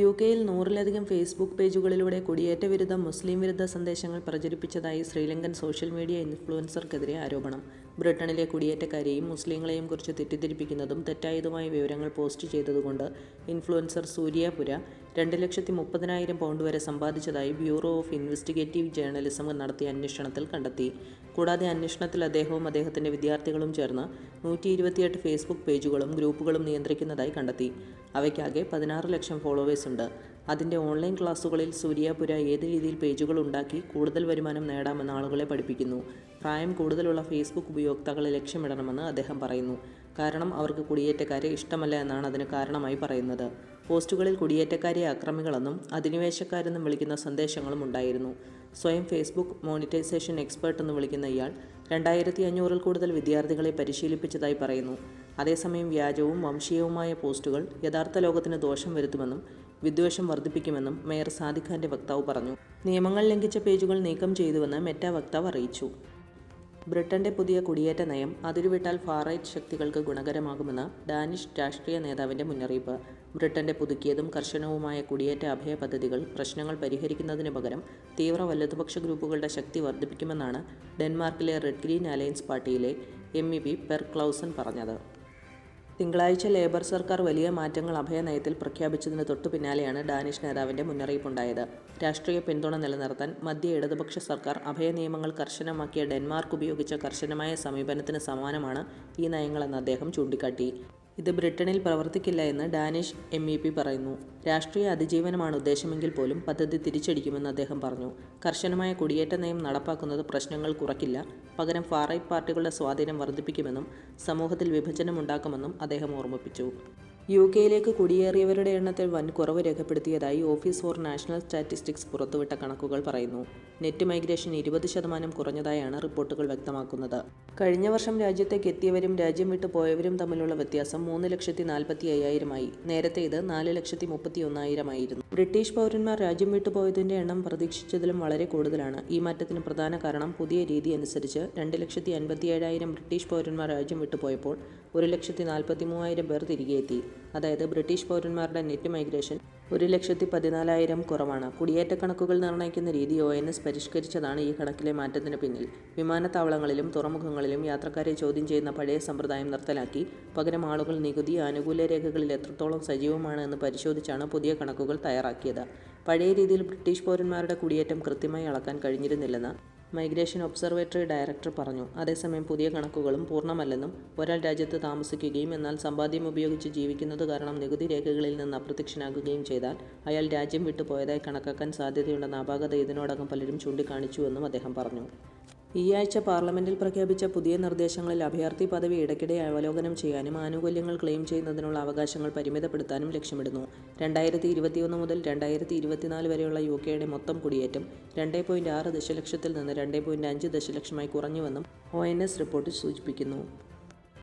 U കെയിൽ നൂറിലധികം Facebook പേജുകളിലൂടെ കുടിയേറ്റ വിരുദ്ധ മുസ്ലിം വിരുദ്ധ സന്ദേശങ്ങൾ പ്രചരിപ്പിച്ചതായി ശ്രീലങ്കൻ സോഷ്യൽ മീഡിയ ഇൻഫ്ലുവൻസർക്കെതിരെ ആരോപണം. ബ്രിട്ടനിലെ കുടിയേറ്റക്കാരെയും മുസ്ലിങ്ങളെയും കുറിച്ച് തെറ്റിദ്ധരിപ്പിക്കുന്നതും തെറ്റായതുമായ വിവരങ്ങൾ പോസ്റ്റ് ചെയ്തതുകൊണ്ട് ഇൻഫ്ലുവൻസർ സൂര്യാപുര രണ്ട് ലക്ഷത്തി മുപ്പതിനായിരം പൗണ്ട് വരെ സമ്പാദിച്ചതായി ബ്യൂറോ ഓഫ് ഇൻവെസ്റ്റിഗേറ്റീവ് ജേർണലിസം നടത്തിയ അന്വേഷണത്തിൽ കണ്ടെത്തി. കൂടാതെ അന്വേഷണത്തിൽ അദ്ദേഹവും അദ്ദേഹത്തിന്റെ വിദ്യാർത്ഥികളും ചേർന്ന് നൂറ്റി ഫേസ്ബുക്ക് പേജുകളും ഗ്രൂപ്പുകളും നിയന്ത്രിക്കുന്നതായി കണ്ടെത്തി. അവയ്ക്കാകെ പതിനാറ് ലക്ഷം ഫോളോവേഴ്സ് ഉണ്ട്. അതിന്റെ ഓൺലൈൻ ക്ലാസ്സുകളിൽ സൂര്യാപുര ഏത് രീതിയിൽ പേജുകൾ ഉണ്ടാക്കി കൂടുതൽ വരുമാനം നേടാമെന്ന് ആളുകളെ പഠിപ്പിക്കുന്നു. പ്രായം കൂടുതലുള്ള ഫേസ്ബുക്ക് ഉപയോക്താക്കളെ ലക്ഷ്യമിടണമെന്ന് അദ്ദേഹം പറയുന്നു. കാരണം അവർക്ക് കുടിയേറ്റക്കാരെ ഇഷ്ടമല്ല എന്നാണ് അതിന് കാരണമായി പറയുന്നത്. പോസ്റ്റുകളിൽ കുടിയേറ്റക്കാരെ അക്രമികളെന്നും അധിനിവേശക്കാരെന്നും വിളിക്കുന്ന സന്ദേശങ്ങളും ഉണ്ടായിരുന്നു. സ്വയം ഫേസ്ബുക്ക് മോണിറ്റൈസേഷൻ എക്സ്പേർട്ട് എന്ന് വിളിക്കുന്ന ഇയാൾ രണ്ടായിരത്തി അഞ്ഞൂറിൽ കൂടുതൽ വിദ്യാർത്ഥികളെ പരിശീലിപ്പിച്ചതായി പറയുന്നു. അതേസമയം വ്യാജവും വംശീയവുമായ പോസ്റ്റുകൾ യഥാർത്ഥ ലോകത്തിന് ദോഷം വരുത്തുമെന്നും വിദ്വേഷം വർദ്ധിപ്പിക്കുമെന്നും മേയർ സാദിഖാന്റെ വക്താവ് പറഞ്ഞു. നിയമങ്ങൾ ലംഘിച്ച പേജുകൾ നീക്കം ചെയ്തുവെന്ന് മെറ്റ വക്താവ് അറിയിച്ചു. ബ്രിട്ടന്റെ പുതിയ കുടിയേറ്റ നയം അതിരുവിട്ടാൽ ഫാറൈറ്റ് ശക്തികൾക്ക് ഗുണകരമാകുമെന്ന് ഡാനിഷ് രാഷ്ട്രീയ നേതാവിന്റെ മുന്നറിയിപ്പ്. ബ്രിട്ടന്റെ പുതുക്കിയതും കർശനവുമായ കുടിയേറ്റ അഭയ പദ്ധതികൾ പ്രശ്നങ്ങൾ പരിഹരിക്കുന്നതിന് പകരം തീവ്ര വലതുപക്ഷ ഗ്രൂപ്പുകളുടെ ശക്തി വർദ്ധിപ്പിക്കുമെന്നാണ് ഡെൻമാർക്കിലെ റെഡ് ഗ്രീൻ അലയൻസ് പാർട്ടിയിലെ M E P Per Clausen പറഞ്ഞത്. തിങ്കളാഴ്ച ലേബർ സർക്കാർ വലിയ മാറ്റങ്ങൾ അഭയനയത്തിൽ പ്രഖ്യാപിച്ചതിന് തൊട്ടു പിന്നാലെയാണ് ഡാനിഷ് നേതാവിന്റെ മുന്നറിയിപ്പുണ്ടായത്. രാഷ്ട്രീയ പിന്തുണ നിലനിർത്താൻ മധ്യ ഇടതുപക്ഷ സർക്കാർ അഭയ നിയമങ്ങൾ കർശനമാക്കിയ ഡെൻമാർക്ക് ഉപയോഗിച്ച കർശനമായ സമീപനത്തിന് സമാനമാണ് ഈ നയങ്ങളെന്ന് അദ്ദേഹം ചൂണ്ടിക്കാട്ടി. ഇത് ബ്രിട്ടനിൽ പ്രവർത്തിക്കില്ല എന്ന് ഡാനിഷ് എം ഇ പി പറയുന്നു. രാഷ്ട്രീയ അതിജീവനമാണ് ഉദ്ദേശമെങ്കിൽ പോലും പദ്ധതി തിരിച്ചടിക്കുമെന്ന് അദ്ദേഹം പറഞ്ഞു. കർശനമായ കുടിയേറ്റ നയം നടപ്പാക്കുന്നത് പ്രശ്നങ്ങൾ കുറയ്ക്കില്ല പകരം ഫാറൈറ്റ് പാർട്ടികളുടെ സ്വാധീനം വർദ്ധിപ്പിക്കുമെന്നും സമൂഹത്തിൽ വിഭജനമുണ്ടാക്കുമെന്നും അദ്ദേഹം ഓർമ്മിപ്പിച്ചു. യു കെയിലേക്ക് കുടിയേറിയവരുടെ എണ്ണത്തിൽ വൻ കുറവ് രേഖപ്പെടുത്തിയതായി ഓഫീസ് ഫോർ നാഷണൽ സ്റ്റാറ്റിസ്റ്റിക്സ് പുറത്തുവിട്ട കണക്കുകൾ പറയുന്നു. നെറ്റ് മൈഗ്രേഷൻ ഇരുപത് ശതമാനം കുറഞ്ഞതായാണ് റിപ്പോർട്ടുകൾ വ്യക്തമാക്കുന്നത്. കഴിഞ്ഞ വർഷം രാജ്യത്തേക്ക് എത്തിയവരും രാജ്യം വിട്ടു പോയവരും തമ്മിലുള്ള വ്യത്യാസം മൂന്ന് ലക്ഷത്തി നാൽപ്പത്തി അയ്യായിരമായി. നേരത്തെ ഇത് നാല് ലക്ഷത്തി മുപ്പത്തി ഒന്നായിരമായിരുന്നു. ബ്രിട്ടീഷ് പൗരന്മാർ രാജ്യം വിട്ടു പോയതിന്റെ എണ്ണം പ്രതീക്ഷിച്ചതിലും വളരെ കൂടുതലാണ്. ഈ മാറ്റത്തിന് പ്രധാന കാരണം പുതിയ രീതി അനുസരിച്ച് രണ്ട് ലക്ഷത്തി അൻപത്തി ഏഴായിരം ബ്രിട്ടീഷ് പൗരന്മാർ രാജ്യം വിട്ടുപോയപ്പോൾ ഒരു ലക്ഷത്തി നാൽപ്പത്തി മൂവായിരം പേർ തിരികെ എത്തി. അതായത് ബ്രിട്ടീഷ് പൗരന്മാരുടെ നെറ്റ് മൈഗ്രേഷൻ ഒരു ലക്ഷത്തി പതിനാലായിരം കുറവാണ്. കുടിയേറ്റ കണക്കുകൾ നിർണയിക്കുന്ന രീതി ഒ എൻ എസ് പരിഷ്കരിച്ചതാണ് ഈ കണക്കിലെ മാറ്റത്തിന് പിന്നിൽ. വിമാനത്താവളങ്ങളിലും തുറമുഖങ്ങളിലും യാത്രക്കാരെ ചോദ്യം ചെയ്യുന്ന പഴയ സമ്പ്രദായം നിർത്തലാക്കി. പകരം ആളുകൾ നികുതി ആനുകൂല്യ രേഖകളിൽ എത്രത്തോളം സജീവമാണ് എന്ന് പരിശോധിച്ചാണ് പുതിയ കണക്കുകൾ തയ്യാറാക്കിയത്. പഴയ രീതിയിൽ ബ്രിട്ടീഷ് പൗരന്മാരുടെ കുടിയേറ്റം കൃത്യമായി അളക്കാൻ കഴിഞ്ഞിരുന്നില്ലെന്ന് മൈഗ്രേഷൻ ഒബ്സർവേറ്ററി ഡയറക്ടർ പറഞ്ഞു. അതേസമയം പുതിയ കണക്കുകളും പൂർണമല്ലെന്നും ഒരാൾ രാജ്യത്ത് താമസിക്കുകയും എന്നാൽ സമ്പാദ്യം ഉപയോഗിച്ച് ജീവിക്കുന്നത് കാരണം നികുതി രേഖകളിൽ നിന്ന് അപ്രത്യക്ഷനാകുകയും ചെയ്താൽ അയാൾ രാജ്യം വിട്ടുപോയതായി കണക്കാക്കാൻ സാധ്യതയുണ്ടെന്ന അപാകത ഇതിനോടകം പലരും ചൂണ്ടിക്കാണിച്ചുവെന്നും അദ്ദേഹം പറഞ്ഞു. ഈ ആഴ്ച പാർലമെന്റിൽ പ്രഖ്യാപിച്ച പുതിയ നിർദ്ദേശങ്ങളിൽ അഭയാർത്ഥി പദവി ഇടയ്ക്കിടെ അവലോകനം ചെയ്യാനും ആനുകൂല്യങ്ങൾ ക്ലെയിം ചെയ്യുന്നതിനുള്ള അവകാശങ്ങൾ പരിമിതപ്പെടുത്താനും ലക്ഷ്യമിടുന്നു. രണ്ടായിരത്തി ഇരുപത്തിയൊന്ന് മുതൽ രണ്ടായിരത്തി ഇരുപത്തിനാല് വരെയുള്ള യു കെയുടെ മൊത്തം കുടിയേറ്റം രണ്ട് പോയിന്റ് ആറ് ദശലക്ഷത്തിൽ നിന്ന് രണ്ട് പോയിന്റ് അഞ്ച് ദശലക്ഷമായി കുറഞ്ഞുവെന്നും ഒ എൻ എസ് റിപ്പോർട്ട് സൂചിപ്പിക്കുന്നു.